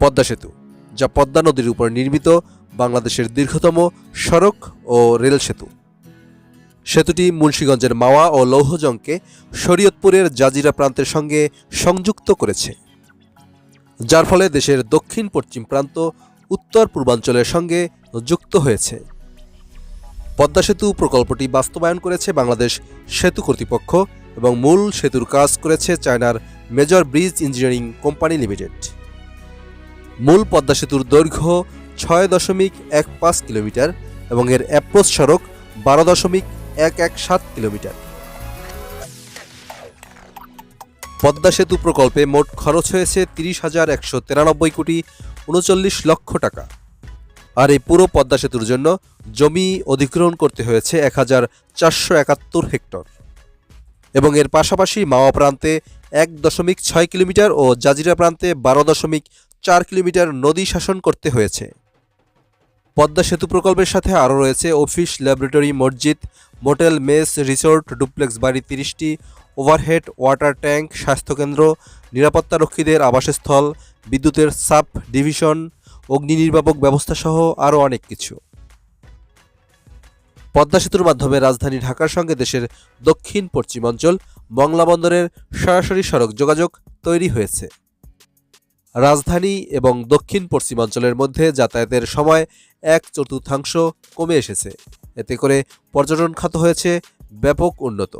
পদ্মা সেতু, যা পদ্মা নদীর উপর নির্মিত বাংলাদেশের দীর্ঘতম সড়ক ও রেল সেতু। সেতুটি মুন্সীগঞ্জের মাওয়া ও লৌহজংকে শরীয়তপুরের জাজিরা প্রান্তের সঙ্গে সংযুক্ত করেছে, যার ফলে দেশের দক্ষিণ পশ্চিম প্রান্ত উত্তর পূর্বাঞ্চলের সঙ্গে যুক্ত হয়েছে। পদ্মা সেতু প্রকল্পটি বাস্তবায়ন করেছে বাংলাদেশ সেতু কর্তৃপক্ষ এবং মূল সেতুর কাজ করেছে চায়নার major bridge engineering company limited. মূল পদ্মা সেতুর দৈর্ঘ্য ছয় দশমিক এক পাঁচ কিলোমিটার এবং এর অ্যাপ্রোচ সড়ক বারো দশমিক এক এক সাত কিলোমিটার। পদ্মা সেতু প্রকল্পে মোট খরচ হয়েছে তিরিশ হাজার একশো তিরানব্বই কোটি উনচল্লিশ লক্ষ টাকা। আর এই পুরো পদ্মা সেতুর জন্য জমি অধিগ্রহণ করতে হয়েছে এক হাজার চারশো একাত্তর হেক্টর। এবং এর পাশাপাশি মাওয়া প্রান্তে এক দশমিক ছয় কিলোমিটার ও জাজিরা প্রান্তে বারো দশমিক চার কিলোমিটার নদী শাসন করতে হয়েছে। পদ্মা সেতু প্রকল্পের সাথে আরও রয়েছে অফিস, ল্যাবরেটরি, মসজিদ, মোটেল, মেস, রিসোর্ট, ডুপ্লেক্স বাড়ি তিরিশটি, ওভারহেড, ওয়াটার ট্যাঙ্ক, স্বাস্থ্যকেন্দ্র, নিরাপত্তারক্ষীদের আবাসস্থল, বিদ্যুতের সাব ডিভিশন, অগ্নি নির্বাপক ব্যবস্থা সহ আরও অনেক কিছু। পদ্মা সেতুর মাধ্যমে রাজধানী ঢাকার সঙ্গে দেশের দক্ষিণ পশ্চিমাঞ্চল মংলা বন্দরের সরাসরি সড়ক যোগাযোগ তৈরি হয়েছে। রাজধানী এবং দক্ষিণ পশ্চিমাঞ্চলের মধ্যে যাতায়াতের সময় এক চতুর্থাংশ কমে এসেছে। এতে করে পর্যটন খাত হয়েছে ব্যাপক উন্নত।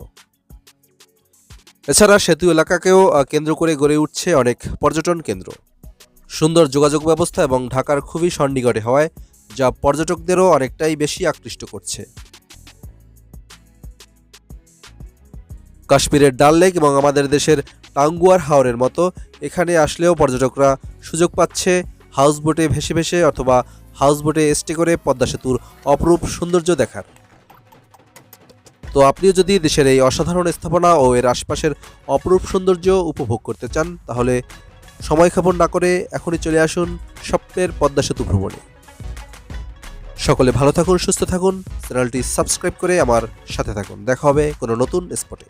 এছাড়া সেতু এলাকাকেও কেন্দ্র করে গড়ে উঠছে অনেক পর্যটন কেন্দ্র। সুন্দর যোগাযোগ ব্যবস্থা এবং ঢাকার খুবই সন্নিকটে হওয়ায় যা পর্যটকদেরও অনেকটাই বেশি আকৃষ্ট করছে। কাশ্মীরের ডাল লেক এবং আমাদের দেশের টাঙ্গুয়ার হাওরের মতো। এখানে আসলেও পর্যটকরা সুযোগ পাচ্ছে হাউসবোটে ভেসে ভেসে অথবা হাউসবোটে স্টে করে পদ্মা সেতুর অপরূপ সৌন্দর্য দেখার। তো আপনিও যদি দেশের এই অসাধারণ স্থাপনা ও এর আশপাশের অপরূপ সৌন্দর্য উপভোগ করতে চান, তাহলে সময় খাবন না করে এখনই চলে আসুন স্বপ্নের পদ্মা সেতু ভ্রমণে। সকলে ভালো থাকুন, সুস্থ থাকুন, চ্যানেলটি সাবস্ক্রাইব করে আমার সাথে থাকুন। দেখা হবে কোনো নতুন স্পটে